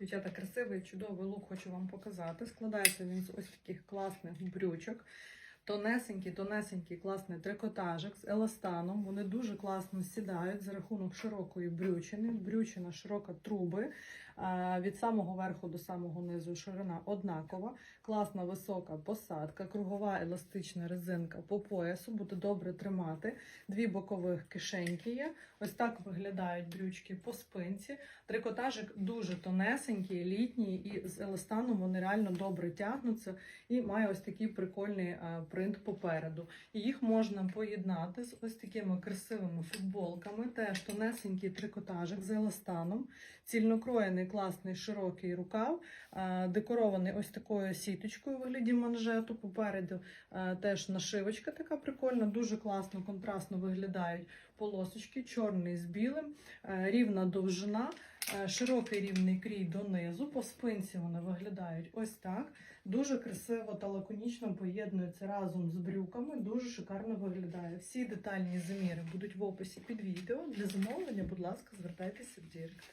Дівчата, красивий, чудовий лук хочу вам показати. Складається він з ось таких класних брючок. Тонесенький, тонесенький класний трикотажик з еластаном. Вони дуже класно сідають за рахунок широкої брючини. Брючина широка труби. Від самого верху до самого низу ширина однакова. Класна висока посадка, кругова еластична резинка по поясу, буде добре тримати. Дві бокових кишеньки є. Ось так виглядають брючки по спинці. Трикотажик дуже тонесенький, літній, і з еластаном вони реально добре тягнуться і має ось такий прикольний принт попереду. І їх можна поєднати з ось такими красивими футболками. Теж тонесенький трикотажик з еластаном, цільнокроєний класний широкий рукав, декорований ось такою сіточкою у вигляді манжету. Попереду теж нашивочка така прикольна, дуже класно, контрастно виглядають полосочки, чорний з білим, рівна довжина. Е, Широкий рівний крій донизу, по спинці вони виглядають ось так. Дуже красиво та лаконічно поєднуються разом з брюками. Дуже шикарно виглядає. Всі детальні заміри будуть в описі під відео. Для замовлення, будь ласка, звертайтеся в Дірект.